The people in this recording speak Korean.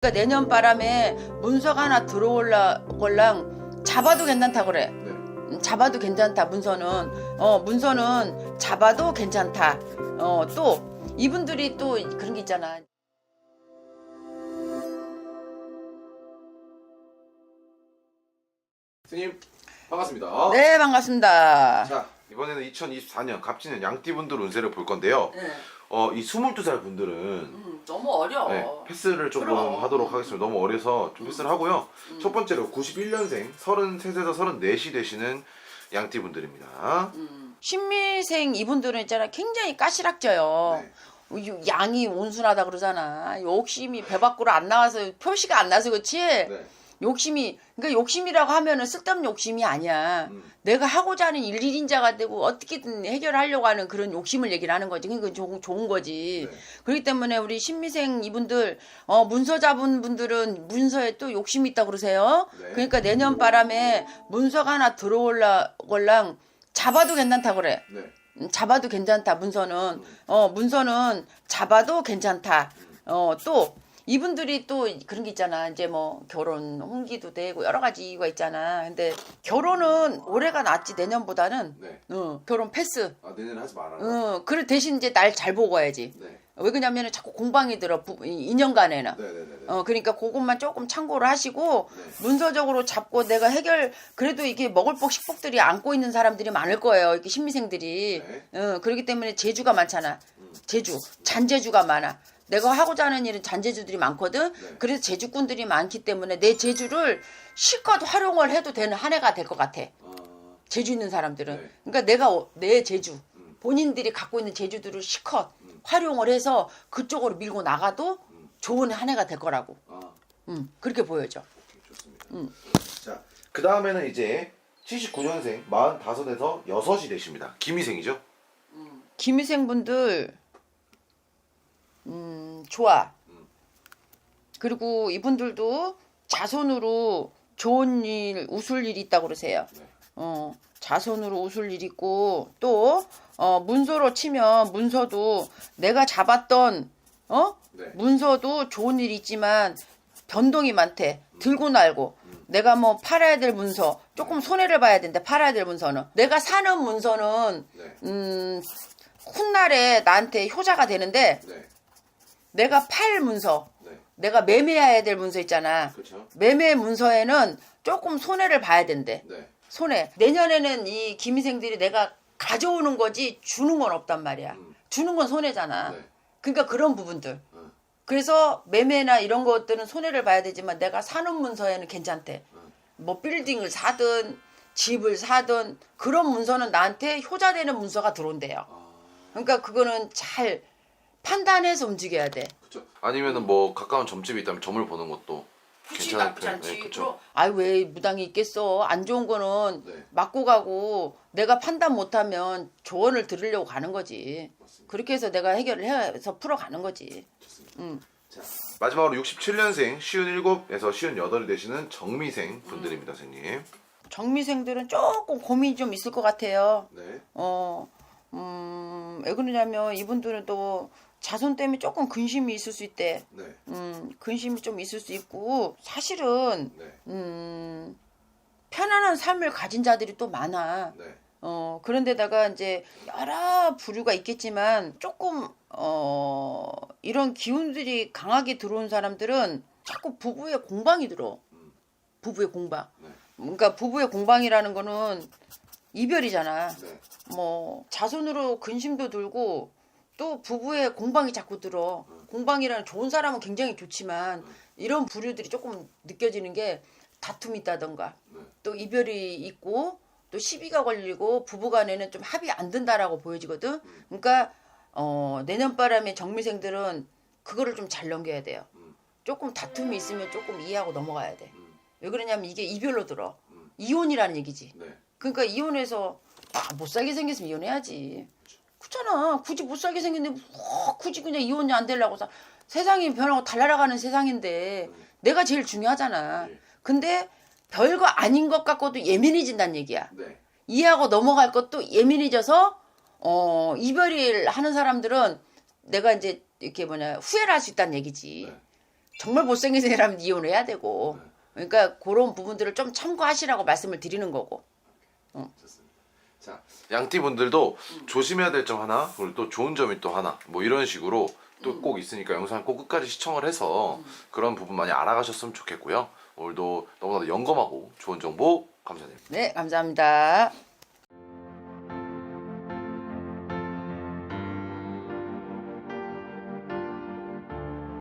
그러니까 내년 바람에 문서가 하나 들어올라 걸랑 잡아도 괜찮다 그래. 네. 음, 잡아도 괜찮다 문서는 어 문서는 잡아도 괜찮다. 어 또 이분들이 또 그런 게 있잖아. 선생님 반갑습니다. 네 반갑습니다. 자 이번에는 2024년 갑진년 양띠분들 운세를 볼 건데요. 네. 어, 이 22살 분들은 음, 너무 어려. 네, 패스를 조금 그럼. 하도록 하겠습니다. 너무 어려서 좀 패스를 하고요. 음. 첫 번째로 91년생 33에서 34시 되시는 양띠 분들입니다. 음. 신미생 이분들은 있잖아 굉장히 까시락져요. 네. 유- 양이 온순하다 그러잖아. 욕심이 배 밖으로 안 나와서 표시가 안 나서 그렇지. 네. 욕심이 그러니까 욕심이라고 하면은 쓸데없는 욕심이 아니야. 음. 내가 하고자 하는 일일인자가 되고 어떻게든 해결하려고 하는 그런 욕심을 얘기를 하는 거지. 그러니까 좋은, 좋은 거지. 네. 그렇기 때문에 우리 신미생 이분들 어 문서 잡은 분들은 문서에 또 욕심이 있다 그러세요. 네. 그러니까 내년 바람에 문서가 하나 들어올라 걸랑 잡아도 괜찮다 그래. 네. 음, 잡아도 괜찮다 문서는 어 문서는 잡아도 괜찮다 어 또 이분들이 또 그런 게 있잖아 이제 뭐 결혼 홍기도 되고 여러 가지 이유가 있잖아 근데 결혼은 올해가 낫지 내년보다는 네. 어 결혼 패스 아 내년에 하지 마라. 어 그래 대신 이제 날 잘 보고 가야지 네. 왜 그러냐면은 자꾸 공방이 들어 부, 2년간에는 네네네. 어 그러니까 그것만 조금 참고를 하시고 네. 문서적으로 잡고 내가 해결 그래도 이게 먹을 복 식복들이 안고 있는 사람들이 많을 거예요 이렇게 신미생들이 네. 어 그렇기 때문에 재주가 많잖아 음. 재주 잔재주가 많아 내가 하고자 하는 일은 잔재주들이 많거든 네. 그래서 재주꾼들이 많기 때문에 내 재주를 실컷 활용을 해도 되는 한 해가 될 것 같아 아, 재주 있는 사람들은 네. 그러니까 내가 어- 내 재주 음. 본인들이 갖고 있는 재주들을 실컷 음. 활용을 해서 그쪽으로 밀고 나가도 음. 좋은 한 해가 될 거라고 아, 음, 그렇게 보여져 좋습니다. 음. 자, 그 다음에는 이제 79년생 45에서 6이 되십니다. 김희생이죠? 김희생 분들 음 좋아. 음. 그리고 이분들도 자손으로 좋은 일, 웃을 일이 있다고 그러세요. 네. 어, 자손으로 웃을 일 있고 또 어, 문서로 치면 문서도 내가 잡았던 어? 네. 문서도 좋은 일이 있지만 변동이 많대. 들고 날고. 내가 뭐 팔아야 될 문서 조금 손해를 봐야 된대. 팔아야 될 문서는. 내가 사는 문서는 네. 음, 훗날에 나한테 효자가 되는데 네. 내가 팔 문서, 네. 내가 매매해야 될 문서 있잖아. 그렇죠. 매매 문서에는 조금 손해를 봐야 된대. 네. 손해. 내년에는 이 기미생들이 내가 가져오는 거지 주는 건 없단 말이야. 음. 주는 건 손해잖아. 네. 그러니까 그런 부분들. 어. 그래서 매매나 이런 것들은 손해를 봐야 되지만 내가 사는 문서에는 괜찮대. 어. 뭐 빌딩을 사든 집을 사든 그런 문서는 나한테 효자되는 문서가 들어온대요. 아, 그러니까 그거는 잘 판단해서 움직여야 돼. 그렇죠. 아니면은 뭐 가까운 점집이 있다면 점을 보는 것도 괜찮을 편. 네, 그렇죠. 아이 왜 무당이 있겠어? 안 좋은 거는 네. 맞고 가고 내가 판단 못하면 조언을 들으려고 가는 거지. 맞습니다. 그렇게 해서 내가 해결을 해서 풀어가는 거지. 좋습니다. 음. 자, 마지막으로 67년생 57에서 58이 되시는 정미생 분들입니다, 선생님. 정미생들은 조금 고민이 좀 있을 것 같아요. 네. 어, 음, 왜 그러냐면 이분들은 또 자손 때문에 조금 근심이 있을 수 있대. 네. 음, 근심이 좀 있을 수 있고 사실은 네. 음, 편안한 삶을 가진 자들이 또 많아. 네. 어, 그런데다가 이제 여러 부류가 있겠지만 조금 어, 이런 기운들이 강하게 들어온 사람들은 자꾸 부부의 공방이 들어. 음. 부부의 공방. 네. 그러니까 부부의 공방이라는 거는 이별이잖아. 네. 뭐 자손으로 근심도 들고 또 부부의 공방이 자꾸 들어. 공방이라는 좋은 사람은 굉장히 좋지만 이런 부류들이 조금 느껴지는 게 다툼이 있다던가 네. 또 이별이 있고 또 시비가 걸리고 부부간에는 좀 합이 안 된다라고 보여지거든. 그러니까 어, 내년 바람에 정미생들은 그거를 좀 잘 넘겨야 돼요. 음. 조금 다툼이 있으면 조금 이해하고 넘어가야 돼. 음. 왜 그러냐면 이게 이별로 들어. 음. 이혼이라는 얘기지. 네. 그러니까 이혼해서 아, 못 살게 생겼으면 이혼해야지. 그렇잖아. 굳이 못 살게 생겼는데 뭐 굳이 그냥 이혼이 안 되려고 사- 세상이 변하고 달라가는 세상인데 내가 제일 중요하잖아. 예. 근데 별거 아닌 것 같고도 예민해진다는 얘기야. 네. 이해하고 넘어갈 것도 예민해져서 어 이별을 하는 사람들은 내가 이제 이렇게 뭐냐 후회를 할 수 있다는 얘기지. 네. 정말 못생긴 사람은 이혼해야 되고 그러니까 그런 부분들을 좀 참고하시라고 말씀을 드리는 거고 자, 양띠 분들도 조심해야 될 점 하나, 그리고 또 좋은 점이 또 하나, 뭐 이런 식으로 또 꼭 있으니까 영상 꼭 끝까지 시청을 해서 그런 부분 많이 알아가셨으면 좋겠고요. 오늘도 너무나도 영검하고 좋은 정보 감사드립니다. 네 감사합니다.